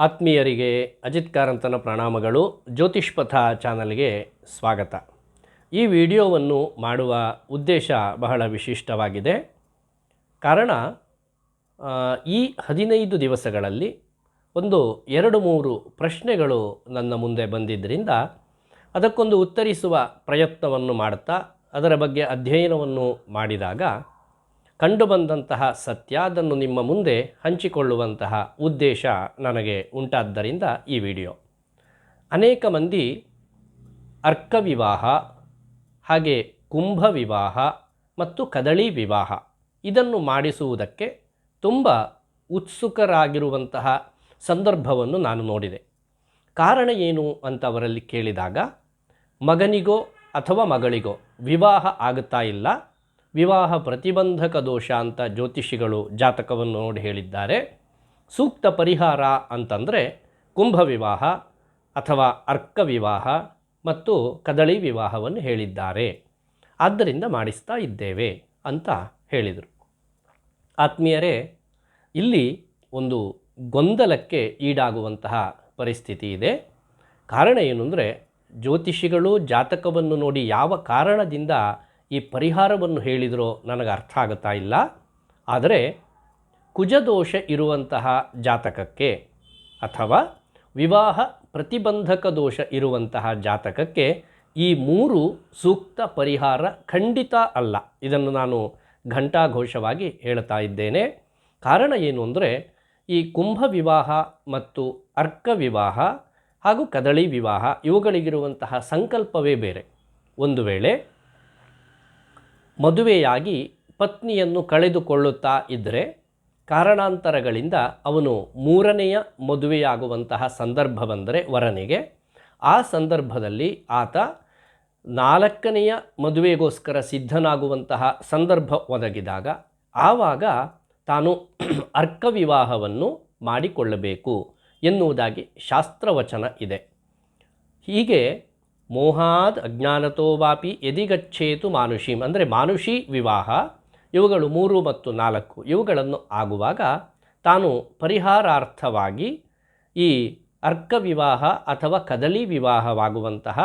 ಆತ್ಮೀಯರಿಗೆ ಅಜಿತ್ ಕಾರಂತನ ಪ್ರಣಾಮಗಳು. ಜ್ಯೋತಿಷ್ ಪಥ ಚಾನಲ್ಗೆ ಸ್ವಾಗತ. ಈ ವಿಡಿಯೋವನ್ನು ಮಾಡುವ ಉದ್ದೇಶ ಬಹಳ ವಿಶಿಷ್ಟವಾಗಿದೆ. ಕಾರಣ ಈ ಹದಿನೈದು ದಿವಸಗಳಲ್ಲಿ ಒಂದು ಎರಡು ಮೂರು ಪ್ರಶ್ನೆಗಳು ನನ್ನ ಮುಂದೆ ಬಂದಿದ್ದರಿಂದ ಅದಕ್ಕೊಂದು ಉತ್ತರಿಸುವ ಪ್ರಯತ್ನವನ್ನು ಮಾಡುತ್ತಾ ಅದರ ಬಗ್ಗೆ ಅಧ್ಯಯನವನ್ನು ಮಾಡಿದಾಗ ಕಂಡುಬಂದಂತಹ ಸತ್ಯ ಅದನ್ನು ನಿಮ್ಮ ಮುಂದೆ ಹಂಚಿಕೊಳ್ಳುವಂತಹ ಉದ್ದೇಶ ನನಗೆ ಉಂಟಾದ್ದರಿಂದ ಈ ವಿಡಿಯೋ. ಅನೇಕ ಮಂದಿ ಅರ್ಕ ವಿವಾಹ ಹಾಗೆ ಕುಂಭ ವಿವಾಹ ಮತ್ತು ಕದಳಿ ವಿವಾಹ ಇದನ್ನು ಮಾಡಿಸುವುದಕ್ಕೆ ತುಂಬ ಉತ್ಸುಕರಾಗಿರುವಂತಹ ಸಂದರ್ಭವನ್ನು ನಾನು ನೋಡಿದೆ. ಕಾರಣ ಏನು ಅಂತ ಅವರಲ್ಲಿ ಕೇಳಿದಾಗ, ಮಗನಿಗೋ ಅಥವಾ ಮಗಳಿಗೋ ವಿವಾಹ ಆಗುತ್ತಾ ಇಲ್ಲ ವಿವಾಹ ಪ್ರತಿಬಂಧಕ ದೋಷ ಅಂತ ಜ್ಯೋತಿಷಿಗಳು ಜಾತಕವನ್ನು ನೋಡಿ ಹೇಳಿದ್ದಾರೆ. ಸೂಕ್ತ ಪರಿಹಾರ ಅಂತಂದರೆ ಕುಂಭ ವಿವಾಹ ಅಥವಾ ಅರ್ಕ ವಿವಾಹ ಮತ್ತು ಕದಳಿ ವಿವಾಹವನ್ನು ಹೇಳಿದ್ದಾರೆ. ಆದ್ದರಿಂದ ಮಾಡಿಸ್ತಾ ಇದ್ದೇವೆ ಅಂತ ಹೇಳಿದರು. ಆತ್ಮೀಯರೇ, ಇಲ್ಲಿ ಒಂದು ಗೊಂದಲಕ್ಕೆ ಈಡಾಗುವಂತಹ ಪರಿಸ್ಥಿತಿ ಇದೆ. ಕಾರಣ ಏನು ಅಂದರೆ ಜ್ಯೋತಿಷಿಗಳು ಜಾತಕವನ್ನು ನೋಡಿ ಯಾವ ಕಾರಣದಿಂದ ಈ ಪರಿಹಾರವನ್ನು ಹೇಳಿದರೂ ನನಗೆ ಅರ್ಥ ಆಗುತ್ತಾ ಇಲ್ಲ. ಆದರೆ ಕುಜದೋಷ ಇರುವಂತಹ ಜಾತಕಕ್ಕೆ ಅಥವಾ ವಿವಾಹ ಪ್ರತಿಬಂಧಕ ದೋಷ ಇರುವಂತಹ ಜಾತಕಕ್ಕೆ ಈ ಮೂರು ಸೂಕ್ತ ಪರಿಹಾರ ಖಂಡಿತ ಅಲ್ಲ. ಇದನ್ನು ನಾನು ಘಂಟಾಘೋಷವಾಗಿ ಹೇಳ್ತಾ ಇದ್ದೇನೆ. ಕಾರಣ ಏನು ಅಂದರೆ ಈ ಕುಂಭ ವಿವಾಹ ಮತ್ತು ಅರ್ಕ ವಿವಾಹ ಹಾಗೂ ಕದಳಿ ವಿವಾಹ ಇವುಗಳಿಗಿರುವಂತಹ ಸಂಕಲ್ಪವೇ ಬೇರೆ. ಒಂದು ವೇಳೆ ಮದುವೆಯಾಗಿ ಪತ್ನಿಯನ್ನು ಕಳೆದುಕೊಳ್ಳುತ್ತಾ ಇದ್ದರೆ ಕಾರಣಾಂತರಗಳಿಂದ ಅವನು ಮೂರನೆಯ ಮದುವೆಯಾಗುವಂತಹ ಸಂದರ್ಭ ಬಂದರೆ ವರನಿಗೆ. ಆ ಸಂದರ್ಭದಲ್ಲಿ ಆತ ನಾಲ್ಕನೆಯ ಮದುವೆಗೋಸ್ಕರ ಸಿದ್ಧನಾಗುವಂತಹ ಸಂದರ್ಭ ಒದಗಿದಾಗ ಆವಾಗ ತಾನು ಅರ್ಕ ವಿವಾಹವನ್ನು ಮಾಡಿಕೊಳ್ಳಬೇಕು ಎನ್ನುವುದಾಗಿ ಶಾಸ್ತ್ರವಚನ ಇದೆ. ಹೀಗೆ ಮೋಹಾದ್ ಅಜ್ಞಾನತೋ ವಾಪಿ ಎದಿಗಚ್ಚೇತು ಮಾನುಷೀಂ. ಅಂದರೆ ಮಾನುಷಿ ವಿವಾಹ, ಇವುಗಳು ಮೂರು ಮತ್ತು ನಾಲ್ಕು. ಇವುಗಳನ್ನು ಆಗುವಾಗ ತಾನು ಪರಿಹಾರಾರ್ಥವಾಗಿ ಈ ಅರ್ಕ ವಿವಾಹ ಅಥವಾ ಕದಲಿ ವಿವಾಹವಾಗುವಂತಹ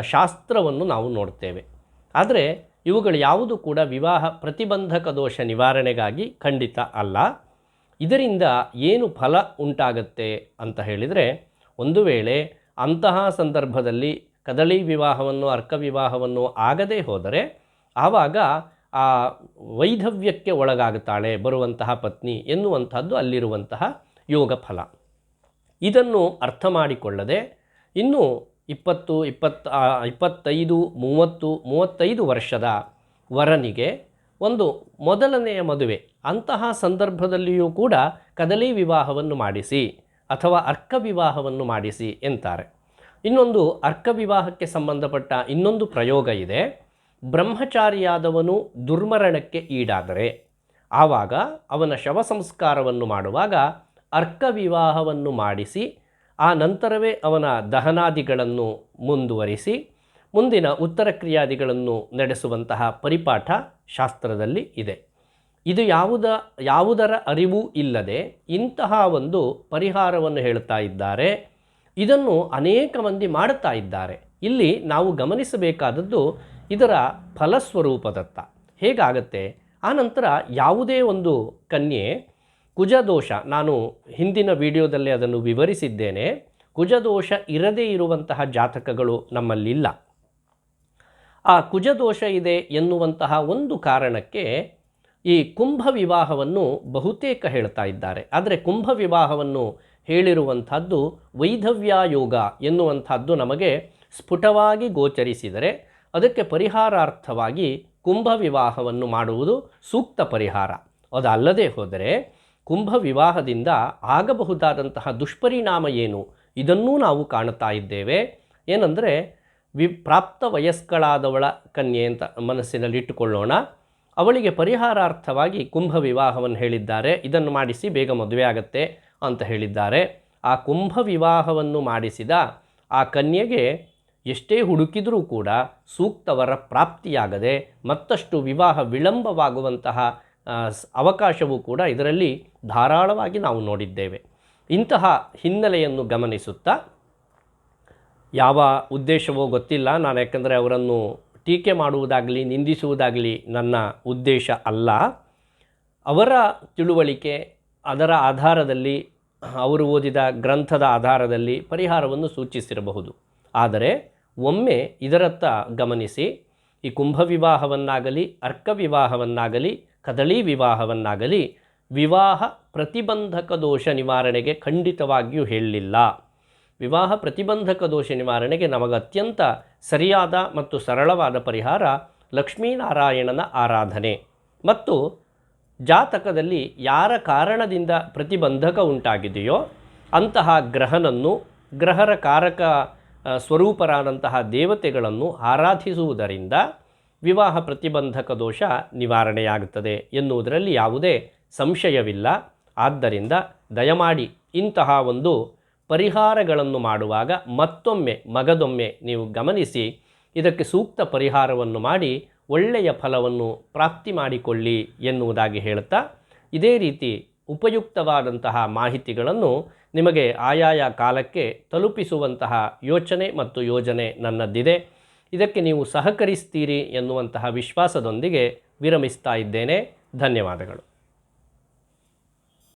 ಶಾಸ್ತ್ರವನ್ನು ನಾವು ನೋಡ್ತೇವೆ. ಆದರೆ ಇವುಗಳು ಯಾವುದು ಕೂಡ ವಿವಾಹ ಪ್ರತಿಬಂಧಕ ದೋಷ ನಿವಾರಣೆಗಾಗಿ ಖಂಡಿತ ಅಲ್ಲ. ಇದರಿಂದ ಏನು ಫಲ ಉಂಟಾಗತ್ತೆ ಅಂತ ಹೇಳಿದರೆ, ಒಂದು ವೇಳೆ ಅಂತಹ ಸಂದರ್ಭದಲ್ಲಿ ಕದಳಿ ವಿವಾಹವನ್ನು, ಅರ್ಕ ವಿವಾಹವನ್ನು ಆಗದೇ ಹೋದರೆ ಆವಾಗ ಆ ವೈಧವ್ಯಕ್ಕೆ ಒಳಗಾಗುತ್ತಾಳೆ ಬರುವಂತಹ ಪತ್ನಿ ಎನ್ನುವಂಥದ್ದು ಅಲ್ಲಿರುವಂತಹ ಯೋಗ ಫಲ. ಇದನ್ನು ಅರ್ಥ ಮಾಡಿಕೊಳ್ಳದೆ ಇನ್ನು ಇಪ್ಪತ್ತು, ಇಪ್ಪತ್ತ ಇಪ್ಪತ್ತೈದು, ಮೂವತ್ತು, ಮೂವತ್ತೈದು ವರ್ಷದ ವರನಿಗೆ ಒಂದು ಮೊದಲನೆಯ ಮದುವೆ, ಅಂತಹ ಸಂದರ್ಭದಲ್ಲಿಯೂ ಕೂಡ ಕದಲಿ ವಿವಾಹವನ್ನು ಮಾಡಿಸಿ ಅಥವಾ ಅರ್ಕ ವಿವಾಹವನ್ನು ಮಾಡಿಸಿ ಎಂತಾರೆ. ಇನ್ನೊಂದು ಅರ್ಕ ವಿವಾಹಕ್ಕೆ ಸಂಬಂಧಪಟ್ಟ ಇನ್ನೊಂದು ಪ್ರಯೋಗ ಇದೆ. ಬ್ರಹ್ಮಚಾರಿಯಾದವನು ದುರ್ಮರಣಕ್ಕೆ ಈಡಾದರೆ, ಆವಾಗ ಅವನ ಶವ ಸಂಸ್ಕಾರವನ್ನು ಮಾಡುವಾಗ ಅರ್ಕ ವಿವಾಹವನ್ನು ಮಾಡಿಸಿ, ಆ ನಂತರವೇ ಅವನ ದಹನಾದಿಗಳನ್ನು ಮುಂದುವರಿಸಿ, ಮುಂದಿನ ಉತ್ತರ ಕ್ರಿಯಾದಿಗಳನ್ನು ನಡೆಸುವಂತಹ ಪರಿಪಾಠ ಶಾಸ್ತ್ರದಲ್ಲಿ ಇದೆ. ಇದು ಯಾವುದ, ಯಾವುದರ ಅರಿವು ಇಲ್ಲದೆ ಇಂತಹ ಒಂದು ಪರಿಹಾರವನ್ನು ಹೇಳ್ತಾ ಇದ್ದಾರೆ. ಇದನ್ನು ಅನೇಕ ಮಂದಿ ಮಾಡುತ್ತಾ ಇದ್ದಾರೆ. ಇಲ್ಲಿ ನಾವು ಗಮನಿಸಬೇಕಾದದ್ದು ಇದರ ಫಲಸ್ವರೂಪದತ್ತ. ಹೇಗಾಗತ್ತೆ? ಆನಂತರ ಯಾವುದೇ ಒಂದು ಕನ್ಯೆ, ಕುಜದೋಷ, ನಾನು ಹಿಂದಿನ ವಿಡಿಯೋದಲ್ಲಿ ಅದನ್ನು ವಿವರಿಸಿದ್ದೇನೆ. ಕುಜದೋಷ ಇರದೇ ಇರುವಂತಹ ಜಾತಕಗಳು ನಮ್ಮಲ್ಲಿಲ್ಲ. ಆ ಕುಜದೋಷ ಇದೆ ಎನ್ನುವಂತಹ ಒಂದು ಕಾರಣಕ್ಕೆ ಈ ಕುಂಭ ವಿವಾಹವನ್ನು ಬಹುತೇಕ ಹೇಳ್ತಾ ಇದ್ದಾರೆ. ಆದರೆ ಕುಂಭ ವಿವಾಹವನ್ನು ಹೇಳಿರುವಂಥದ್ದು ವೈಧವ್ಯಾಯೋಗ ಎನ್ನುವಂಥದ್ದು ನಮಗೆ ಸ್ಫುಟವಾಗಿ ಗೋಚರಿಸಿದರೆ ಅದಕ್ಕೆ ಪರಿಹಾರಾರ್ಥವಾಗಿ ಕುಂಭ ವಿವಾಹವನ್ನು ಮಾಡುವುದು ಸೂಕ್ತ ಪರಿಹಾರ. ಅದಲ್ಲದೆ ಹೋದರೆ ಕುಂಭ ವಿವಾಹದಿಂದ ಆಗಬಹುದಾದಂತಹ ದುಷ್ಪರಿಣಾಮ ಏನು? ಇದನ್ನೂ ನಾವು ಕಾಣುತ್ತಾ ಇದ್ದೇವೆ. ಏನಂದರೆ ವಿ ಪ್ರಾಪ್ತ ವಯಸ್ಕಳಾದವಳ ಕನ್ಯೆ ಅಂತ ಮನಸ್ಸಿನಲ್ಲಿಟ್ಟುಕೊಳ್ಳೋಣ. ಅವಳಿಗೆ ಪರಿಹಾರಾರ್ಥವಾಗಿ ಕುಂಭ ವಿವಾಹವನ್ನು ಹೇಳಿದ್ದಾರೆ. ಇದನ್ನು ಮಾಡಿಸಿ ಬೇಗ ಮದುವೆ ಆಗತ್ತೆ ಅಂತ ಹೇಳಿದ್ದಾರೆ. ಆ ಕುಂಭ ವಿವಾಹವನ್ನು ಮಾಡಿಸಿದ ಆ ಕನ್ಯೆಗೆ ಎಷ್ಟೇ ಹುಡುಕಿದರೂ ಕೂಡ ಸೂಕ್ತವರ ಪ್ರಾಪ್ತಿಯಾಗದೆ ಮತ್ತಷ್ಟು ವಿವಾಹ ವಿಳಂಬವಾಗುವಂತಹ ಅವಕಾಶವೂ ಕೂಡ ಇದರಲ್ಲಿ ಧಾರಾಳವಾಗಿ ನಾವು ನೋಡಿದ್ದೇವೆ. ಇಂತಹ ಹಿನ್ನೆಲೆಯನ್ನು ಗಮನಿಸುತ್ತಾ ಯಾವ ಉದ್ದೇಶವೋ ಗೊತ್ತಿಲ್ಲ. ನಾನು ಯಾಕಂದರೆ ಅವರನ್ನು ಟೀಕೆ ಮಾಡುವುದಾಗಲಿ, ನಿಂದಿಸುವುದಾಗಲಿ ನನ್ನ ಉದ್ದೇಶ ಅಲ್ಲ. ಅವರ ತಿಳುವಳಿಕೆ ಅದರ ಆಧಾರದಲ್ಲಿ, ಅವರು ಓದಿದ ಗ್ರಂಥದ ಆಧಾರದಲ್ಲಿ ಪರಿಹಾರವನ್ನು ಸೂಚಿಸಿರಬಹುದು. ಆದರೆ ಒಮ್ಮೆ ಇದರತ್ತ ಗಮನಿಸಿ, ಈ ಕುಂಭ ವಿವಾಹವನ್ನಾಗಲಿ ಅರ್ಕ ವಿವಾಹವನ್ನಾಗಲಿ ಕದಳಿ ವಿವಾಹವನ್ನಾಗಲಿ ವಿವಾಹ ಪ್ರತಿಬಂಧಕ ದೋಷ ನಿವಾರಣೆಗೆ ಖಂಡಿತವಾಗಿಯೂ ಹೇಳಲಿಲ್ಲ. ವಿವಾಹ ಪ್ರತಿಬಂಧಕ ದೋಷ ನಿವಾರಣೆಗೆ ನಮಗೆ ಅತ್ಯಂತ ಸರಿಯಾದ ಮತ್ತು ಸರಳವಾದ ಪರಿಹಾರ ಲಕ್ಷ್ಮೀನಾರಾಯಣನ ಆರಾಧನೆ. ಮತ್ತು ಜಾತಕದಲ್ಲಿ ಯಾರ ಕಾರಣದಿಂದ ಪ್ರತಿಬಂಧಕ ಉಂಟಾಗಿದೆಯೋ ಅಂತಹ ಗ್ರಹನನ್ನು ಗ್ರಹರ ಕಾರಕ ಸ್ವರೂಪರಾದಂತಹ ದೇವತೆಗಳನ್ನು ಆರಾಧಿಸುವುದರಿಂದ ವಿವಾಹ ಪ್ರತಿಬಂಧಕ ದೋಷ ನಿವಾರಣೆಯಾಗುತ್ತದೆ ಎನ್ನುವುದರಲ್ಲಿ ಯಾವುದೇ ಸಂಶಯವಿಲ್ಲ. ಆದ್ದರಿಂದ ದಯಮಾಡಿ ಇಂತಹ ಒಂದು ಪರಿಹಾರಗಳನ್ನು ಮಾಡುವಾಗ ಮತ್ತೊಮ್ಮೆ, ಮಗದೊಮ್ಮೆ ನೀವು ಗಮನಿಸಿ, ಇದಕ್ಕೆ ಸೂಕ್ತ ಪರಿಹಾರವನ್ನು ಮಾಡಿ ಒಳ್ಳೆಯ ಫಲವನ್ನು ಪ್ರಾಪ್ತಿ ಮಾಡಿಕೊಳ್ಳಿ ಎನ್ನುವುದಾಗಿ ಹೇಳುತ್ತಾ, ಇದೇ ರೀತಿ ಉಪಯುಕ್ತವಾದಂತಹ ಮಾಹಿತಿಗಳನ್ನು ನಿಮಗೆ ಆಯಾಯ ಕಾಲಕ್ಕೆ ತಲುಪಿಸುವಂತಹ ಯೋಚನೆ ಮತ್ತು ಯೋಜನೆ ನನ್ನದ್ದಿದೆ. ಇದಕ್ಕೆ ನೀವು ಸಹಕರಿಸ್ತೀರಿ ಎನ್ನುವಂತಹ ವಿಶ್ವಾಸದೊಂದಿಗೆ ವಿರಮಿಸ್ತಾ ಇದ್ದೇನೆ. ಧನ್ಯವಾದಗಳು.